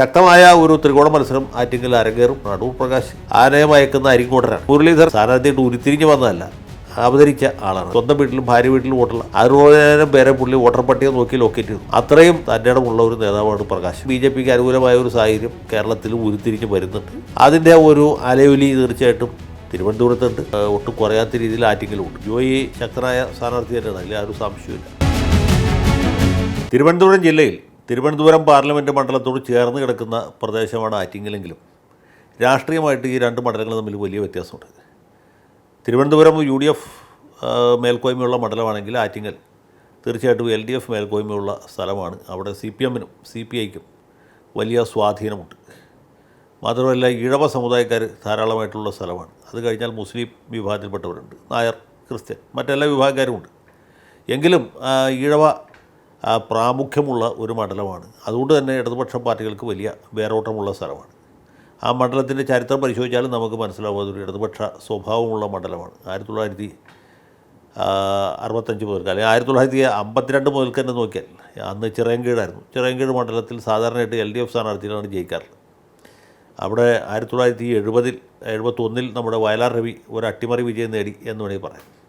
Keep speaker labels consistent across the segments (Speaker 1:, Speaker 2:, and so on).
Speaker 1: ശക്തമായ ഒരു ത്രികോണ മത്സരം ആറ്റിങ്ങൽ അരങ്ങേറും അടൂർ പ്രകാശ് ആനയെ മയക്കുന്ന അരിങ്കോട്ടരാണ്. മുരളീധർ സ്ഥാനാർത്ഥിയായിട്ട് ഉരുത്തിരിഞ്ഞ് വന്നതല്ല അവതരിച്ച ആളാണ്. സ്വന്തം വീട്ടിലും ഭാര്യ വീട്ടിലും വോട്ടുള്ള അറുപതിനായിരം പേരെ പുള്ളി വോട്ടർ പട്ടിക നോക്കി ലൊക്കേറ്റ് ചെയ്തു. അത്രയും തന്നിടമുള്ള ഒരു നേതാവാണ് പ്രകാശ്. ബി ജെ പിക്ക് അനുകൂലമായ ഒരു സാഹചര്യം കേരളത്തിൽ ഉരുത്തിരിഞ്ഞ് വരുന്നുണ്ട്. അതിന്റെ ഒരു അലയൊലി തീർച്ചയായിട്ടും തിരുവനന്തപുരത്തുണ്ട്. ഒട്ടും കുറയാത്ത രീതിയിൽ ആറ്റിങ്ങലുണ്ട്. ജോയി ശക്തനായ സ്ഥാനാർത്ഥി തന്നെയാണ് അതിൽ ഒരു സംശയമില്ല തിരുവനന്തപുരം ജില്ലയിൽ തിരുവനന്തപുരം പാർലമെന്റ് മണ്ഡലത്തോട് ചേർന്ന് കിടക്കുന്ന പ്രദേശമാണ് ആറ്റിങ്ങലെങ്കിലും രാഷ്ട്രീയമായിട്ട് ഈ രണ്ട് മണ്ഡലങ്ങൾ തമ്മിൽ വലിയ വ്യത്യാസമുണ്ട്. തിരുവനന്തപുരം യു ഡി എഫ് മേൽക്കോയ്മയുള്ള മണ്ഡലമാണെങ്കിൽ ആറ്റിങ്ങൽ തീർച്ചയായിട്ടും എൽ ഡി എഫ് മേൽക്കോയ്മയുള്ള സ്ഥലമാണ്. അവിടെ സി പി എമ്മിനും സി പി ഐക്കും വലിയ സ്വാധീനമുണ്ട്. മാത്രമല്ല ഇഴവ സമുദായക്കാർ ധാരാളമായിട്ടുള്ള സ്ഥലമാണ്. അത് കഴിഞ്ഞാൽ മുസ്ലിം വിഭാഗത്തിൽപ്പെട്ടവരുണ്ട്. നായർ ക്രിസ്ത്യൻ മറ്റെല്ലാ വിഭാഗക്കാരുമുണ്ട്. എങ്കിലും ആ, പ്രാമുഖ്യമുള്ള ഒരു മണ്ഡലമാണ്. അതുകൊണ്ട് തന്നെ ഇടതുപക്ഷ പാർട്ടികൾക്ക് വലിയ വേരോട്ടമുള്ള സ്ഥലമാണ്. ആ മണ്ഡലത്തിന്റെ ചരിത്രം പരിശോധിച്ചാലും നമുക്ക് മനസ്സിലാവും അതൊരു ഇടതുപക്ഷ സ്വഭാവമുള്ള മണ്ഡലമാണ്. ആയിരത്തി തൊള്ളായിരത്തി അറുപത്തഞ്ച് മുതൽക്ക് അല്ലെങ്കിൽ ആയിരത്തി തൊള്ളായിരത്തി അമ്പത്തിരണ്ട് മുതൽക്ക് തന്നെ നോക്കിയാൽ അന്ന് ചിറയൻകീഴായിരുന്നു ചിറയൻകീഴ് മണ്ഡലത്തിൽ സാധാരണയായിട്ട് എൽ ഡി എഫ് സ്ഥാനാർത്ഥികളാണ് ജയിക്കാറുള്ളത്. അവിടെ ആയിരത്തി തൊള്ളായിരത്തി എഴുപതിൽ എഴുപത്തൊന്നിൽ നമ്മുടെ വയലാർ രവി ഒരു അട്ടിമറി വിജയം നേടി എന്ന് വേണമെങ്കിൽ പറയാം.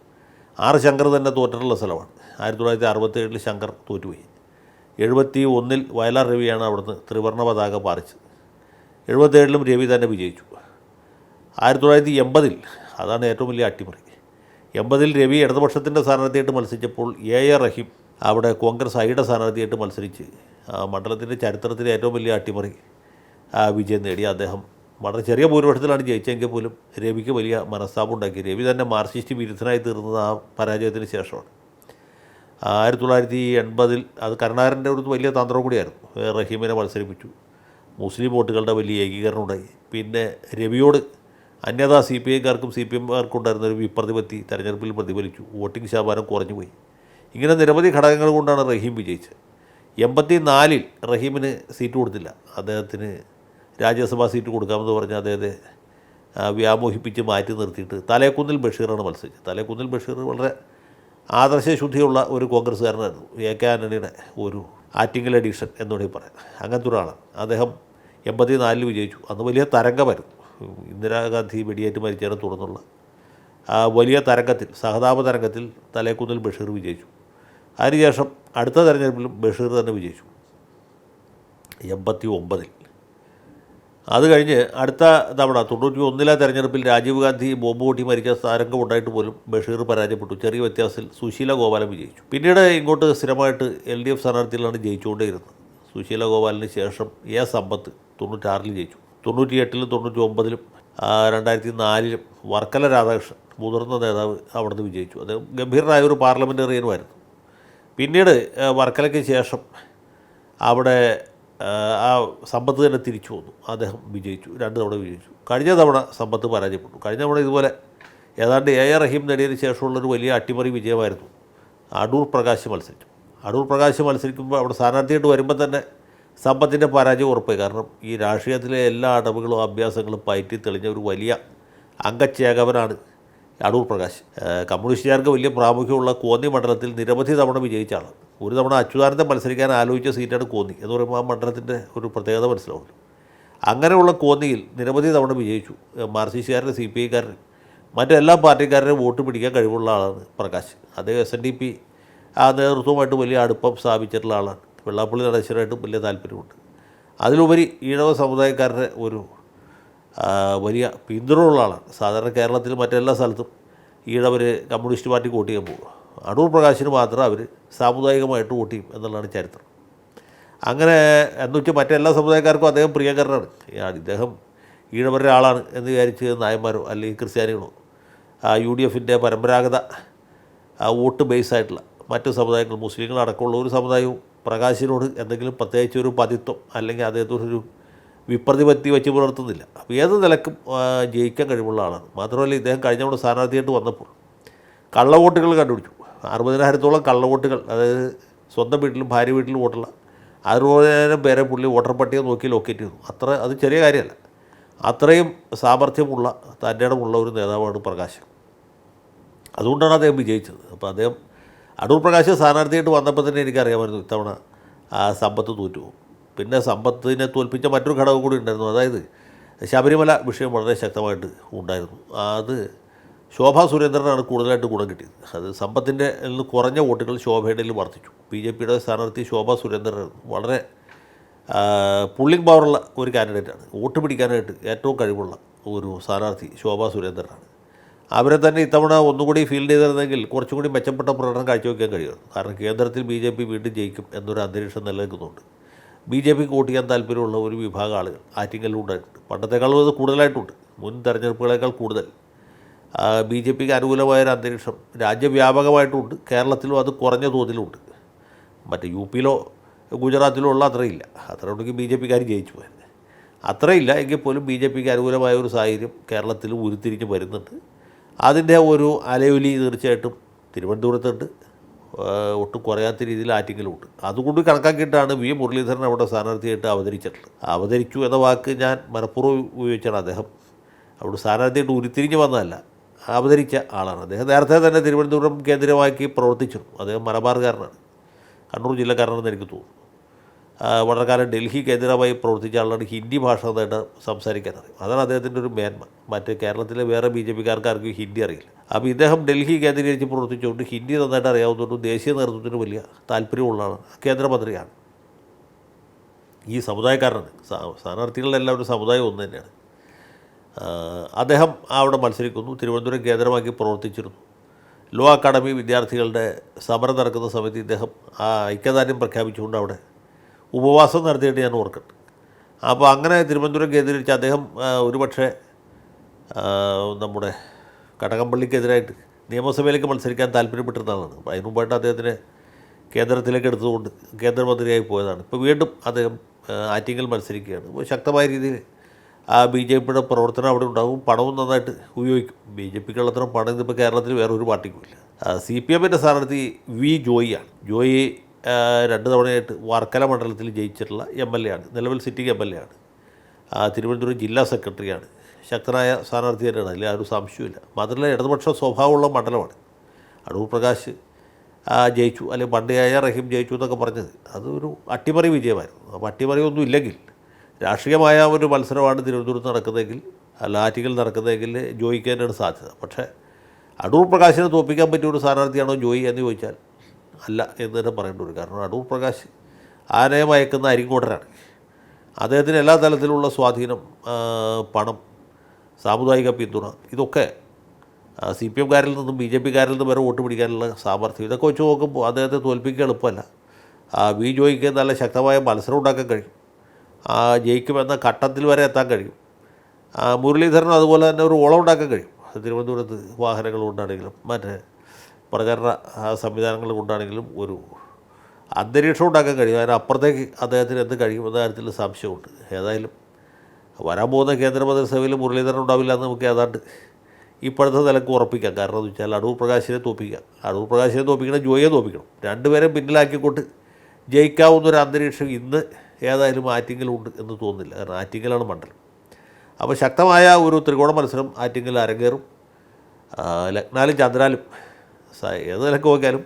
Speaker 1: ആറ് ശങ്കർ തന്നെ തോറ്റിട്ടുള്ള സ്ഥലമാണ്. ആയിരത്തി തൊള്ളായിരത്തി അറുപത്തേഴിൽ ശങ്കർ തോറ്റുപോയി. എഴുപത്തി ഒന്നിൽ വയലാർ രവിയാണ് അവിടുന്ന് ത്രിവർണ പതാക പാറിച്ചത്. എഴുപത്തേഴിലും രവി തന്നെ വിജയിച്ചു. ആയിരത്തി തൊള്ളായിരത്തി എൺപതിൽ അതാണ് ഏറ്റവും വലിയ അട്ടിമറി. എൺപതിൽ രവി ഇടതുപക്ഷത്തിന്റെ സ്ഥാനാർത്ഥിയായിട്ട് മത്സരിച്ചപ്പോൾ എ എ റഹീം അവിടെ കോൺഗ്രസ് ഐയുടെ സ്ഥാനാർത്ഥിയായിട്ട് മത്സരിച്ച് മണ്ഡലത്തിന്റെ ചരിത്രത്തിലെ ഏറ്റവും വലിയ അട്ടിമറി വിജയം നേടി അദ്ദേഹം വളരെ ചെറിയ ഭൂരിപക്ഷത്തിലാണ് ജയിച്ചെങ്കിൽ പോലും രവിക്ക് വലിയ മനസ്താപം ഉണ്ടാക്കി. രവി തന്നെ മാർക്സിസ്റ്റ് വിരുദ്ധനായി തീർന്നത് ആ പരാജയത്തിന് ശേഷമാണ്. ആയിരത്തി തൊള്ളായിരത്തി എൺപതിൽ അത് കരുണാകരന്റെ ഒരു വലിയ തന്ത്രം കൂടിയായിരുന്നു. റഹീമിനെ മത്സരിപ്പിച്ചു. മുസ്ലിം വോട്ടുകളുടെ വലിയ ഏകീകരണം ഉണ്ടായി. പിന്നെ രവിയോട് അന്യതാ സി പി ഐക്കാർക്കും സി പി എംകാർക്കും ഉണ്ടായിരുന്ന ഒരു വിപ്രതിപത്തി തെരഞ്ഞെടുപ്പിൽ പ്രതിഫലിച്ചു. വോട്ടിംഗ് ശതമാനം കുറഞ്ഞു പോയി. ഇങ്ങനെ നിരവധി ഘടകങ്ങൾ കൊണ്ടാണ് റഹീം വിജയിച്ചത്. എൺപത്തി നാലിൽ റഹീമിന് സീറ്റ് കൊടുത്തില്ല. അദ്ദേഹത്തിന് രാജ്യസഭാ സീറ്റ് കൊടുക്കാമെന്ന് പറഞ്ഞ് അദ്ദേഹത്തെ വ്യാമോഹിപ്പിച്ച് മാറ്റി നിർത്തിയിട്ട് തലേക്കുന്നിൽ ബഷീറാണ് മത്സരിച്ചത്. തലേക്കുന്നിൽ ബഷീർ വളരെ ആദർശശുദ്ധിയുള്ള ഒരു കോൺഗ്രസ്സുകാരനായിരുന്നു. എ കെ ആന്റണിയുടെ ഒരു ആറ്റിങ്ങൽ അഡീഷൻ എന്നുവേണമെങ്കിൽ പറയാം. അങ്ങനത്തെ ഒരാളാണ് അദ്ദേഹം എൺപത്തി നാലിൽ വിജയിച്ചു. അന്ന് വലിയ തരംഗമായിരുന്നു. ഇന്ദിരാഗാന്ധി വെടിയേറ്റ് മരിച്ചതിനെ തുടർന്നുള്ള വലിയ തരംഗത്തിൽ സഹതാപ തരംഗത്തിൽ തലേക്കുന്നിൽ ബഷീർ വിജയിച്ചു. അതിനുശേഷം അടുത്ത തെരഞ്ഞെടുപ്പിലും ബഷീർ തന്നെ വിജയിച്ചു. എൺപത്തി ഒമ്പതിൽ അത് കഴിഞ്ഞ് അടുത്ത തവണ തൊണ്ണൂറ്റി ഒന്നിലെ തെരഞ്ഞെടുപ്പിൽ രാജീവ് ഗാന്ധി ബോംബ് പൊട്ടി മരിച്ച സ്ഥാനങ്കം ഉണ്ടായിട്ട് പോലും ബഷീർ പരാജയപ്പെട്ടു. ചെറിയ വ്യത്യാസത്തിൽ സുശീല ഗോപാലൻ വിജയിച്ചു. പിന്നീട് ഇങ്ങോട്ട് സ്ഥിരമായിട്ട് എൽ ഡി എഫ് സ്ഥാനാർത്ഥികളാണ് ജയിച്ചുകൊണ്ടേയിരുന്നത്. സുശീല ഗോപാലിന് ശേഷം എ സമ്പത്ത് തൊണ്ണൂറ്റാറിൽ ജയിച്ചു. തൊണ്ണൂറ്റി എട്ടിലും തൊണ്ണൂറ്റി ഒമ്പതിലും രണ്ടായിരത്തി നാലിലും വർക്കല രാധാകൃഷ്ണൻ മുതിർന്ന നേതാവ് അവിടുന്ന് വിജയിച്ചു. അദ്ദേഹം ഗംഭീരനായ ഒരു പാർലമെന്റേറിയനുമായിരുന്നു പിന്നീട് വർക്കലയ്ക്ക് ശേഷം അവിടെ ആ, സമ്പത്ത് തന്നെ തിരിച്ചു വന്നു. അദ്ദേഹം വിജയിച്ചു. രണ്ട് തവണ വിജയിച്ചു. കഴിഞ്ഞ തവണ സമ്പത്ത് പരാജയപ്പെട്ടു. കഴിഞ്ഞ തവണ ഇതുപോലെ ഏതാണ്ട് എ ആർ റഹീം നേടിയതിന് ശേഷമുള്ളൊരു വലിയ അട്ടിമറി വിജയമായിരുന്നു. അടൂർ പ്രകാശ് മത്സരിച്ചു. അടൂർ പ്രകാശ് മത്സരിക്കുമ്പോൾ അവിടെ സ്ഥാനാർത്ഥിയായിട്ട് വരുമ്പോൾ തന്നെ സമ്പത്തിന്റെ പരാജയം ഉറപ്പായി. കാരണം ഈ രാഷ്ട്രീയത്തിലെ എല്ലാ അടവുകളും അഭ്യാസങ്ങളും പയറ്റി തെളിഞ്ഞ ഒരു വലിയ അംഗച്ചേകവനാണ് അടൂർ പ്രകാശ് കമ്മ്യൂണിസ്റ്റുകാർക്ക് വലിയ പ്രാമുഖ്യമുള്ള കോന്നി മണ്ഡലത്തിൽ നിരവധി തവണ വിജയിച്ചാണ്. ഒരു തവണ അച്യുതാനന്ദൻ മത്സരിക്കാൻ ആലോചിച്ച സീറ്റാണ് കോന്നി എന്ന് പറയുമ്പോൾ ആ മണ്ഡലത്തിന്റെ ഒരു പ്രത്യേകത മനസ്സിലാവുന്നു അങ്ങനെയുള്ള കോന്നിയിൽ നിരവധി തവണ വിജയിച്ചു. ഏഹ് മാർക്സിസ്റ്റുകാരുടെ സി പി ഐക്കാരൻ മറ്റെല്ലാ പാർട്ടിക്കാരുടെയും വോട്ട് പിടിക്കാൻ കഴിവുള്ള ആളാണ് പ്രകാശ്. അദ്ദേഹം എസ് എൻ ഡി പി ആ നേതൃത്വമായിട്ട് വലിയ അടുപ്പം സ്ഥാപിച്ചിട്ടുള്ള ആളാണ്. വെള്ളാപ്പള്ളി നടേശ്വരമായിട്ടും വലിയ താല്പര്യമുണ്ട്. അതിലുപരി ഈഴവ സമുദായക്കാരുടെ ഒരു വലിയ പിന്തുണയുള്ള ആളാണ്. സാധാരണ കേരളത്തിൽ മറ്റെല്ലാ സ്ഥലത്തും ഈഴവർ കമ്മ്യൂണിസ്റ്റ് പാർട്ടി വോട്ട് ചെയ്യാൻ പോകും അടൂർ പ്രകാശിന് മാത്രം അവർ സാമുദായികമായിട്ട് വോട്ട് ചെയ്യും എന്നുള്ളതാണ് ചരിത്രം. അങ്ങനെ എന്ന് വെച്ചാൽ മറ്റെല്ലാ സമുദായക്കാർക്കും അദ്ദേഹം പ്രിയങ്കരനാണ്. ഇദ്ദേഹം ഈഴവരുടെ ആളാണ് എന്ന് വിചാരിച്ച് നായന്മാരോ അല്ലെങ്കിൽ ക്രിസ്ത്യാനികളോ യു ഡി എഫിന്റെ പരമ്പരാഗത വോട്ട് ബേസ് ആയിട്ടുള്ള മറ്റ് സമുദായങ്ങൾ മുസ്ലിങ്ങൾ അടക്കമുള്ള ഒരു സമുദായവും പ്രകാശിനോട് എന്തെങ്കിലും പ്രത്യേകിച്ച് ഒരു പതിത്വം അല്ലെങ്കിൽ അദ്ദേഹത്തോടൊരു വിപ്രതിപത്തി വെച്ച് പുലർത്തുന്നില്ല. അപ്പോൾ ഏത് നിലക്കും ജയിക്കാൻ കഴിവുള്ള ആളാണ്. മാത്രമല്ല ഇദ്ദേഹം കഴിഞ്ഞ തവണ സ്ഥാനാർത്ഥിയായിട്ട് വന്നപ്പോൾ കള്ളവോട്ടുകൾ കണ്ടുപിടിച്ചു. അറുപതിനായിരത്തോളം കള്ളവോട്ടുകൾ അതായത് സ്വന്തം വീട്ടിലും ഭാര്യ വീട്ടിലും വോട്ടുള്ള അറുപതിനായിരം പേരെ പുള്ളി വോട്ടർ പട്ടിക നോക്കി ലൊക്കേറ്റ് ചെയ്തു. അത്ര അത് ചെറിയ കാര്യമല്ല. അത്രയും സാമർഥ്യമുള്ള തന്റെ ഇടമുള്ള ഒരു നേതാവാണ് പ്രകാശ്. അതുകൊണ്ടാണ് അദ്ദേഹം വിജയിച്ചത്. അപ്പോൾ അദ്ദേഹം അടൂർ പ്രകാശ് സ്ഥാനാർത്ഥിയായിട്ട് വന്നപ്പോൾ തന്നെ എനിക്കറിയാമായിരുന്നു ഇത്തവണ സമ്പത്ത് തോറ്റു പോകും പിന്നെ സമ്പത്തിനെ തോൽപ്പിച്ച മറ്റൊരു ഘടകം കൂടി ഉണ്ടായിരുന്നു. അതായത് ശബരിമല വിഷയം വളരെ ശക്തമായിട്ട് ഉണ്ടായിരുന്നു. അത് ശോഭാ സുരേന്ദ്രനാണ് കൂടുതലായിട്ട് ഗുണം കിട്ടിയത്. അത് സമ്പത്തിന്റെ നിന്ന് കുറഞ്ഞ വോട്ടുകൾ ശോഭയുടെ വർദ്ധിച്ചു. ബി ജെ പിയുടെ സ്ഥാനാർത്ഥി ശോഭാ സുരേന്ദ്രൻ വളരെ പുള്ളിംഗ് പവറുള്ള ഒരു കാൻഡിഡേറ്റാണ് വോട്ട് പിടിക്കാനായിട്ട് ഏറ്റവും കഴിവുള്ള ഒരു സ്ഥാനാർത്ഥി ശോഭാ സുരേന്ദ്രനാണ്. അവരെ തന്നെ ഇത്തവണ ഒന്നുകൂടി ഫീൽഡ് ചെയ്തിരുന്നെങ്കിൽ കുറച്ചും കൂടി മെച്ചപ്പെട്ട പ്രകടനം കാഴ്ചവെക്കാൻ കഴിയുമായിരുന്നു. കാരണം കേന്ദ്രത്തിൽ ബി ജെ പി വീണ്ടും ജയിക്കും എന്നൊരു അന്തരീക്ഷം നിലനിൽക്കുന്നുണ്ട്. ബി ജെ പിക്ക് വോട്ട് ചെയ്യാൻ താല്പര്യമുള്ള ഒരു വിഭാഗം ആളുകൾ. ആറ്റിങ്ങലിലുണ്ടായിട്ടുണ്ട് പണ്ടത്തെക്കാളും അത് കൂടുതലായിട്ടുണ്ട്. മുൻ തെരഞ്ഞെടുപ്പുകളേക്കാൾ കൂടുതൽ. ബി ജെ പിക്ക് അനുകൂലമായ ഒരു അന്തരീക്ഷം. രാജ്യവ്യാപകമായിട്ടുണ്ട്. കേരളത്തിലും അത് കുറഞ്ഞ തോതിലുമുണ്ട് മറ്റേ യു പിയിലോ ഗുജറാത്തിലോ ഉള്ള അത്രയില്ല. അത്ര ഉണ്ടെങ്കിൽ ബി ജെ പിക്കാർ ജയിച്ചു പോയത്? അത്രയില്ല എങ്കിൽ പോലും ബി ജെ പിക്ക് അനുകൂലമായ ഒരു സാഹചര്യം കേരളത്തിൽ ഉരുത്തിരിഞ്ഞ് വരുന്നുണ്ട്. അതിന്റെ ഒരു അലയൊലി തീർച്ചയായിട്ടും തിരുവനന്തപുരത്തുണ്ട്. ഒട്ടും കുറയാത്ത രീതിയിൽ ആറ്റിങ്ങിലുമുണ്ട് അതുകൊണ്ട് കണക്കാക്കിയിട്ടാണ് വി മുരളീധരൻ അവിടെ സ്ഥാനാർത്ഥിയായിട്ട് അവതരിച്ചിട്ടുള്ളത്. അവതരിച്ചു എന്ന വാക്ക് ഞാൻ മനഃപൂർവം ഉപയോഗിച്ചാണ് അദ്ദേഹം. അവിടെ സ്ഥാനാർത്ഥിയായിട്ട് ഉരുത്തിരിഞ്ഞ് വന്നതല്ല അവതരിച്ച ആളാണ്. അദ്ദേഹം നേരത്തെ തന്നെ തിരുവനന്തപുരം കേന്ദ്രമാക്കി പ്രവർത്തിച്ചു അദ്ദേഹം മലബാറുകാരനാണ് കണ്ണൂർ ജില്ലക്കാരനാണെന്ന് എനിക്ക് തോന്നുന്നു. വളരെ കാലം കേന്ദ്രമായി പ്രവർത്തിച്ച ആളാണ് ഹിന്ദി ഭാഷ നന്നായിട്ട് സംസാരിക്കാൻ അറിയും. അതാണ് അദ്ദേഹത്തിന്റെ ഒരു മേന്മ. മറ്റ് കേരളത്തിലെ വേറെ ബി ജെ പിക്കാർക്ക് ആർക്കും ഹിന്ദി അറിയില്ല. അപ്പോൾ ഇദ്ദേഹം ഡൽഹി കേന്ദ്രീകരിച്ച് പ്രവർത്തിച്ചുകൊണ്ട് ഹിന്ദി നന്നായിട്ട് അറിയാവുന്നതുകൊണ്ട് ദേശീയ നേതൃത്വത്തിന് വലിയ താല്പര്യമുള്ള ആളാണ് കേന്ദ്രമന്ത്രിയാണ്. ഈ സമുദായക്കാരനാണ്. സ്ഥാ- സ്ഥാനാർത്ഥികളിലെല്ലാം ഒരു സമുദായം ഒന്ന് തന്നെയാണ്. അദ്ദേഹം അവിടെ മത്സരിക്കുന്നു. തിരുവനന്തപുരം കേന്ദ്രമാക്കി പ്രവർത്തിച്ചിരുന്നു. ലോ അക്കാഡമി വിദ്യാർത്ഥികളുടെ സമരം നടക്കുന്ന സമയത്ത് ഇദ്ദേഹം ആ ഐക്യദാർഢ്യം പ്രഖ്യാപിച്ചുകൊണ്ട് അവിടെ ഉപവാസം നടത്തിയിട്ട് ഞാൻ ഓർക്കുന്നുണ്ട് അപ്പോൾ അങ്ങനെ തിരുവനന്തപുരം കേന്ദ്രീകരിച്ച് അദ്ദേഹം ഒരുപക്ഷെ നമ്മുടെ കടകംപള്ളിക്കെതിരായിട്ട് നിയമസഭയിലേക്ക് മത്സരിക്കാൻ താല്പര്യപ്പെട്ടിരുന്നതാണ് അപ്പോൾ അതിന് മുമ്പായിട്ട് അദ്ദേഹത്തിനെ കേന്ദ്രത്തിലേക്ക് എടുത്തുകൊണ്ട് കേന്ദ്രമന്ത്രിയായി പോയതാണ്. ഇപ്പോൾ വീണ്ടും അദ്ദേഹം ആറ്റിങ്ങൽ മത്സരിക്കുകയാണ്. അപ്പോൾ ശക്തമായ രീതിയിൽ ആ ബി ജെ പിയുടെ പ്രവർത്തനം അവിടെ ഉണ്ടാകും പണവും നന്നായിട്ട് ഉപയോഗിക്കും. ബി ജെ പിക്ക് ഉള്ളത്ര പണം ഇതിപ്പോൾ കേരളത്തിൽ വേറെ ഒരു പാർട്ടിക്കുമില്ല സി പി എമ്മിന്റെ സ്ഥാനാർത്ഥി വി ജോയിയാണ്. ജോയി രണ്ട് തവണയായിട്ട് വർക്കല മണ്ഡലത്തിൽ ജയിച്ചിട്ടുള്ള എം എൽ എ ആണ്. നിലവിൽ സിറ്റിംഗ് എം എൽ എ ആണ്. തിരുവനന്തപുരം ജില്ലാ സെക്രട്ടറിയാണ്. ശക്തനായ സ്ഥാനാർത്ഥി തന്നെയാണ് അതിൽ ആരും സംശയമില്ല മാത്രമല്ല ഇടതുപക്ഷ സ്വഭാവമുള്ള മണ്ഡലമാണ്. അടൂർ പ്രകാശ് ജയിച്ചു. അല്ലെങ്കിൽ പണ്ടയായ റഹീം ജയിച്ചു എന്നൊക്കെ പറഞ്ഞത്. അതൊരു അട്ടിമറി വിജയമായിരുന്നു. അപ്പോൾ അട്ടിമറി ഒന്നും ഇല്ലെങ്കിൽ രാഷ്ട്രീയമായ ഒരു മത്സരമാണ് തിരുവനന്തപുരത്ത് നടക്കുന്നതെങ്കിൽ ലാറ്റിക്കൽ നടക്കുന്നതെങ്കിൽ ജോയിക്കാനാണ് സാധ്യത. പക്ഷേ അടൂർ പ്രകാശിനെ തോൽപ്പിക്കാൻ പറ്റിയ ഒരു സ്ഥാനാർത്ഥിയാണോ ജോയി എന്ന് ചോദിച്ചാൽ അല്ല എന്ന് തന്നെ പറയേണ്ടി വരും. കാരണം അടൂർ പ്രകാശ് ആനയെ മയക്കുന്ന അരിങ്കോട്ടരാണ് അദ്ദേഹത്തിന് എല്ലാ തലത്തിലുള്ള സ്വാധീനം പണം സാമുദായിക പിന്തുണ ഇതൊക്കെ സി പി എംകാരിൽ നിന്നും ബി ജെ പിക്കാരിൽ നിന്നും വരെ വോട്ട് പിടിക്കാനുള്ള സാമർഥ്യം ഇതൊക്കെ വെച്ച് നോക്കുമ്പോൾ അദ്ദേഹത്തെ തോൽപ്പിക്കുക എളുപ്പമല്ല. വി ജോയിക്ക് നല്ല ശക്തമായ മത്സരം ഉണ്ടാക്കാൻ കഴിയും. ജയിക്കുമെന്ന ഘട്ടത്തിൽ വരെ എത്താൻ കഴിയും. മുരളീധരനും അതുപോലെ തന്നെ ഒരു ഓളം ഉണ്ടാക്കാൻ കഴിയും. തിരുവനന്തപുരത്ത് വാഹനങ്ങൾ കൊണ്ടാണെങ്കിലും മറ്റേ പ്രചരണ സംവിധാനങ്ങൾ കൊണ്ടാണെങ്കിലും ഒരു അന്തരീക്ഷം ഉണ്ടാക്കാൻ കഴിയും. അതിനപ്പുറത്തേക്ക് അദ്ദേഹത്തിന് എന്ത് കഴിയുമെന്ന കാര്യത്തിൽ സംശയമുണ്ട്. ഏതായാലും വരാൻ പോകുന്ന കേന്ദ്രമന്ത്രിസഭയിൽ മുരളീധരൻ ഉണ്ടാവില്ല എന്ന് നമുക്ക് ഏതാണ്ട് ഇപ്പോഴത്തെ നിലയ്ക്ക് ഉറപ്പിക്കാം. കാരണം എന്ന് വെച്ചാൽ അടൂർ പ്രകാശിനെ തോപ്പിക്കാം. അടൂർ പ്രകാശിനെ തോപ്പിക്കണം ജോയെ തോപ്പിക്കണം. രണ്ടുപേരും പിന്നിലാക്കിക്കൊണ്ട് ജയിക്കാവുന്ന ഒരു അന്തരീക്ഷം ഇന്ന് ഏതായാലും ആറ്റിങ്ങലുണ്ട് എന്ന് തോന്നുന്നില്ല. കാരണം ആറ്റിങ്ങലാണ് മണ്ഡലം. അപ്പോൾ ശക്തമായ ഒരു ത്രികോണ മത്സരം ആറ്റിങ്ങൽ അരങ്ങേറും. ലഗ്നാലും ചന്ദ്രാലും ഏത് നിലയ്ക്ക് നോക്കിയാലും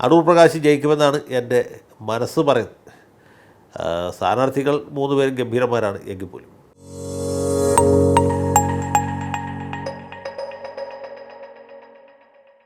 Speaker 1: അടൂർ പ്രകാശ് ജയിക്കുമെന്നാണ് എന്റെ മനസ്സ് പറയുന്നത്. സ്ഥാനാർത്ഥികൾ മൂന്ന് പേരും ഗംഭീരന്മാരാണ് എങ്കിൽ പോലും.